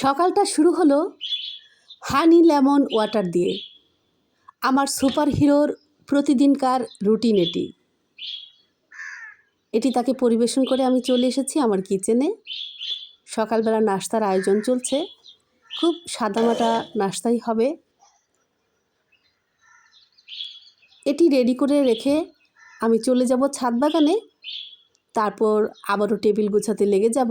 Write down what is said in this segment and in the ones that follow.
সকালটা শুরু হলো হানি লেমন ওয়াটার দিয়ে। আমার সুপার হিরোর প্রতিদিনকার রুটিন এটি। এটি তাকে পরিবেশন করে আমি চলে এসেছি আমার কিচেনে। সকালবেলা নাস্তার আয়োজন চলছে। খুব সাদামাটা নাস্তাই হবে। এটি রেডি করে রেখে আমি চলে যাব ছাদ বাগানে। তারপর আবারও টেবিল গোছাতে লেগে যাব।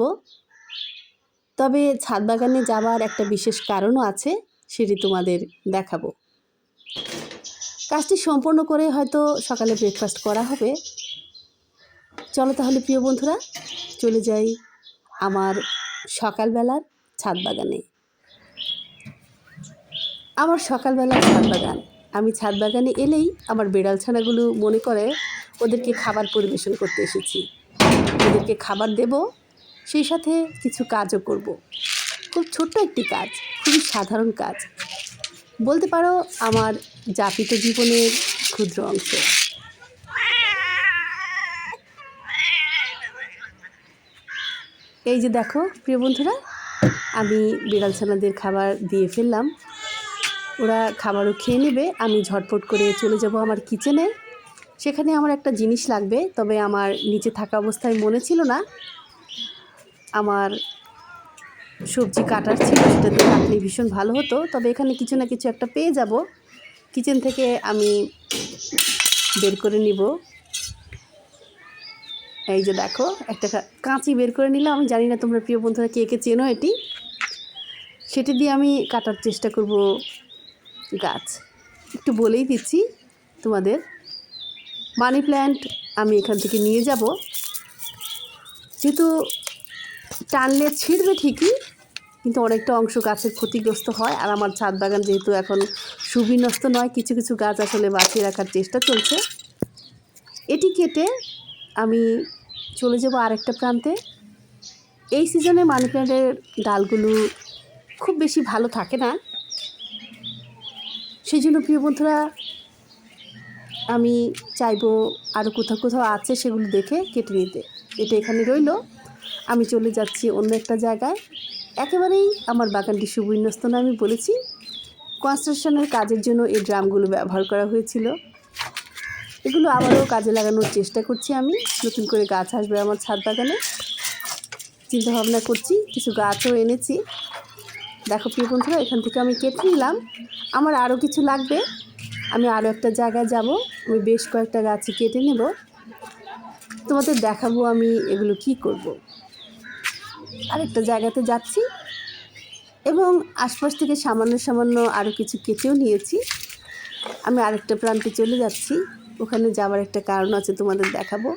তবে ছাদ বাগানে যাওয়ার একটা বিশেষ কারণও আছে, সেটি তোমাদের দেখাবো। কাজটি সম্পন্ন করে হয়তো সকালে ব্রেকফাস্ট করা হবে। চলো তাহলে প্রিয় বন্ধুরা, চলে যাই আমার সকালবেলার ছাদ বাগানে। আমার সকালবেলার ছাদ বাগান। আমি ছাদ বাগানে এলেই আমার বেড়াল ছানাগুলো মনে করে, ওদেরকে খাবার পরিবেশন করতে এসেছি। ওদেরকে খাবার দেব সেই সাথে কিছু কাজও করব। খুব ছোট্ট একটি কাজ, খুবই সাধারণ কাজ। বলতে পারো, আমার যাপিত জীবনের ক্ষুদ্র অংশ। এই যে দেখো, প্রিয় বন্ধুরা, আমি বিড়াল ছানাদের খাবার দিয়ে ফেললাম। ওরা খাবারও খেয়ে নেবে, আমি ঝটপট করে চলে যাব আমার কিচেনে। সেখানে আমার একটা জিনিস লাগবে, তবে আমার নিচে থাকা অবস্থায় মনে ছিল না। আমার সবজি কাটার ছিল, সেটাতে কাটলে ভীষণ ভালো হতো। তবে এখানে কিছু না কিছু একটা পেয়ে যাব। কিচেন থেকে আমি বের করে নিব। এই যে দেখো, একটা কাঁচি বের করে নিলাম। আমি জানি না তোমরা প্রিয় বন্ধুরা কে কে চেনো এটি। সেটি দিয়ে আমি কাটার চেষ্টা করব গাছ। একটু বলেই দিচ্ছি তোমাদের। মানি প্ল্যান্ট আমি এখান থেকে নিয়ে যাব। যেহেতু টানলে ছিঁড়বে ঠিকই, কিন্তু অনেকটা অংশ গাছের ক্ষতিগ্রস্ত হয়। আর আমার ছাদ বাগান যেহেতু এখন সুবিন্যস্ত নয়, কিছু কিছু গাছ আসলে বাঁচিয়ে রাখার চেষ্টা চলছে। এটি কেটে আমি চলে যাব আরেকটা প্রান্তে। এই সিজনে মানি প্ল্যান্টের ডালগুলো খুব বেশি ভালো থাকে না। সেই জন্য প্রিয় বন্ধুরা, আমি চাইব আরও কোথাও কোথাও আছে সেগুলো দেখে কেটে নিতে। এটা এখানে রইল। আমি চলে যাচ্ছি অন্য একটা জায়গায়। একেবারেই আমার বাগানটি সুবিন্যস্ত না, আমি বলেছি। কনস্ট্রাকশনের কাজের জন্য এই ড্রামগুলো ব্যবহার করা হয়েছিল। এগুলো আবারও কাজে লাগানোর চেষ্টা করছি আমি। নতুন করে গাছ আসবে আমার ছাদ বাগানে। চিন্তাভাবনা করছি, কিছু গাছও এনেছি। দেখো প্রিয় বন্ধুরা, এখান থেকে আমি কেটে নিলাম। আমার আরও কিছু লাগবে। আমি আরও একটা জায়গায় যাব। আমি বেশ কয়েকটা গাছ কেটে নেব। তোমাদের দেখাবো আমি এগুলো কি করব। আরেকটা জায়গাতে যাচ্ছি এবং আশপাশ থেকে সামান্য সামান্য আরও কিছু কেটেও নিয়েছি। আমি আরেকটা প্রান্তে চলে যাচ্ছি। ওখানে যাওয়ার একটা কারণ আছে তোমাদের দেখাবো।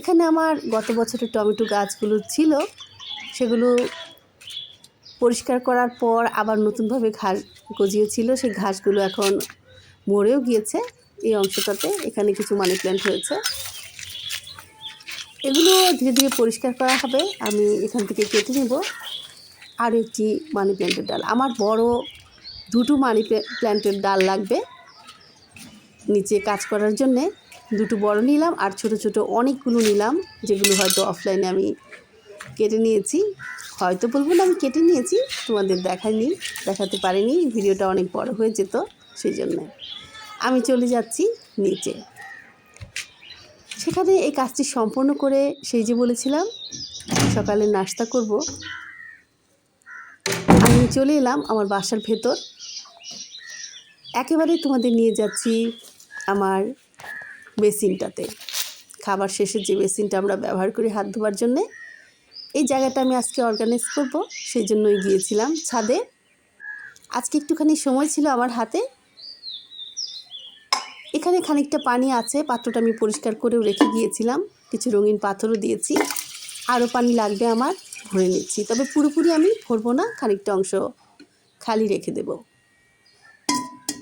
এখানে আমার গত বছরের টমেটো গাছগুলো ছিল, সেগুলো পরিষ্কার করার পর আবার নতুনভাবে ঘাস গজিয়েছিল। সেই ঘাসগুলো এখন মরেও গিয়েছে এই অংশটাতে। এখানে কিছু মানি প্ল্যান্ট হয়েছে। এগুলো ধীরে ধীরে পরিষ্কার করা হবে। আমি এখান থেকে কেটে নেব। আর একটি মানি প্ল্যান্টের ডাল। আমার বড় দুটো মানি প্ল্যান্টের ডাল লাগবে নিচে কাজ করার জন্যে। দুটো বড় নিলাম আর ছোট ছোট অনেকগুলো নিলাম, যেগুলো হয়তো অফলাইনে আমি কেটে নিয়েছি। হয়তো বলব না আমি কেটে নিয়েছি, তোমাদের দেখাইনি, দেখাতে পারিনি। ভিডিওটা অনেক বড় হয়ে যেত সেই জন্য। আমি চলে যাচ্ছি নিচে। সেখানে এই কাজটি সম্পন্ন করে সেই যে বলেছিলাম, সকালে নাস্তা করব। আমি চলে এলাম আমার বাসার ভেতর। একেবারে তোমাদের নিয়ে যাচ্ছি আমার বেসিনটাতে। খাবার শেষে যে বেসিনটা আমরা ব্যবহার করি হাত ধোয়ার জন্যে, এই জায়গাটা আমি আজকে অর্গানাইজ করব। সেই জন্যই গিয়েছিলাম ছাদে। আজকে একটুখানি সময় ছিল আমার হাতে। এখানে খানিকটা পানি আছে, পাত্রটা আমি পরিষ্কার করেও রেখে গিয়েছিলাম। কিছু রঙিন পাথরও দিয়েছি। আরও পানি লাগবে আমার, ভরে নিচ্ছি। তবে পুরোপুরি আমি ভরবো না, খানিকটা অংশ খালি রেখে দেব।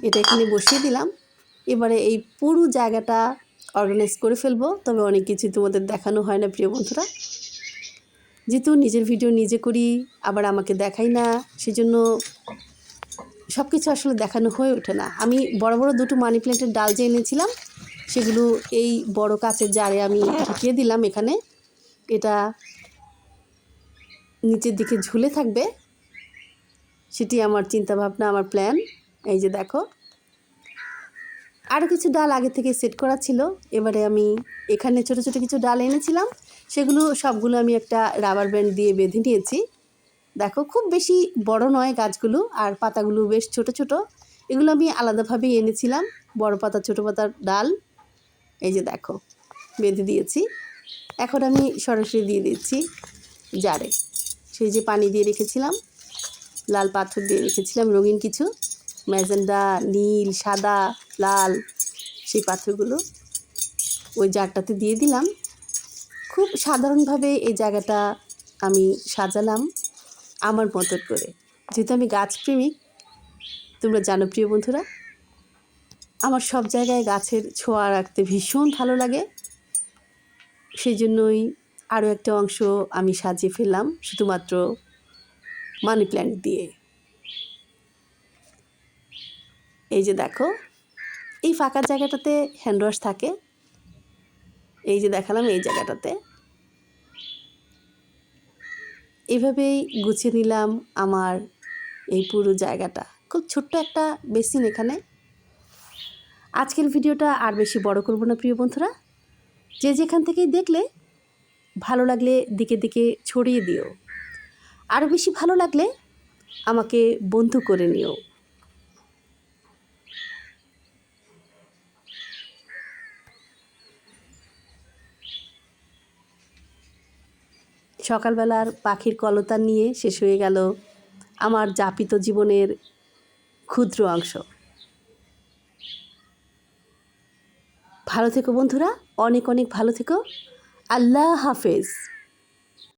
এটা এখানে বসিয়ে দিলাম। এবারে এই পুরো জায়গাটা অর্গানাইজ করে ফেলব। তবে অনেক কিছু তোমাদের দেখানো হয় না, প্রিয় বন্ধুরা। যেহেতু নিজের ভিডিও নিজে করি, আবার আমাকে দেখাই না, সেজন্য সব কিছু আসলে দেখানো হয়ে ওঠে না। আমি বড় বড় দুটো মানি প্ল্যান্টের ডাল যে এনেছিলাম, সেগুলো এই বড় কাচের জারে আমি ঢুকিয়ে দিলাম এখানে। এটা নিচের দিকে ঝুলে থাকবে, সেটি আমার চিন্তা ভাবনা আমার প্ল্যান এই যে দেখো। আরও কিছু ডাল আগে থেকে সেট করা ছিল, এবারে আমি এখানে ছোট ছোট কিছু ডাল এনেছিলাম, সেগুলো সবগুলো আমি একটা রাবার ব্যান্ড দিয়ে বেঁধে নিয়েছি। দেখো, খুব বেশি বড় নয় গাছগুলো, আর পাতাগুলো বেশ ছোট ছোট। এগুলো আমি আলাদাভাবেই এনেছিলাম, বড় পাতা, ছোট পাতার ডাল। এই যে দেখো, বেঁধে দিয়েছি। এখন আমি সরাসরি দিয়ে দিচ্ছি জারে। সেই যে পানি দিয়ে রেখেছিলাম, লাল পাথর দিয়ে রেখেছিলাম, রঙিন কিছু, ম্যাজেন্ডা, নীল, সাদা, লাল, সেই পাথরগুলো। ওই জারটাতে দিয়ে দিলাম। খুব সাধারণভাবে এই জায়গাটা আমি সাজালাম। আমার মতন করে। যেহেতু আমি গাছপ্রেমিক, তোমরা জানো প্রিয় বন্ধুরা, আমার সব জায়গায় গাছের ছোঁয়া রাখতে ভীষণ ভালো লাগে। সেই জন্যই আরও একটা অংশ আমি সাজিয়ে ফেললাম, শুধুমাত্র মানি প্ল্যান্ট দিয়ে। এই যে দেখো, এই ফাঁকা জায়গাটাতে হ্যান্ডওয়াশ থাকে। এই যে দেখালাম এই জায়গাটাতে। এভাবেই গুছিয়ে নিলাম আমার এই পুরো জায়গাটা। খুব ছোট্ট একটা বেসিন এখানে। আজকের ভিডিওটা আর বেশি বড় করব না, প্রিয় বন্ধুরা। যে যেখান থেকেই দেখলে ভালো লাগলে দিকে দিকে ছড়িয়ে দিও। আরও বেশি ভালো লাগলে আমাকে বন্ধু করে নিও। সকালবেলার পাখির কলতা নিয়ে শেষ হয়ে গেল আমার যাপিত জীবনের ক্ষুদ্র অংশ। ভালো থেকো বন্ধুরা, অনেক অনেক ভালো থেকো। আল্লাহ হাফেজ।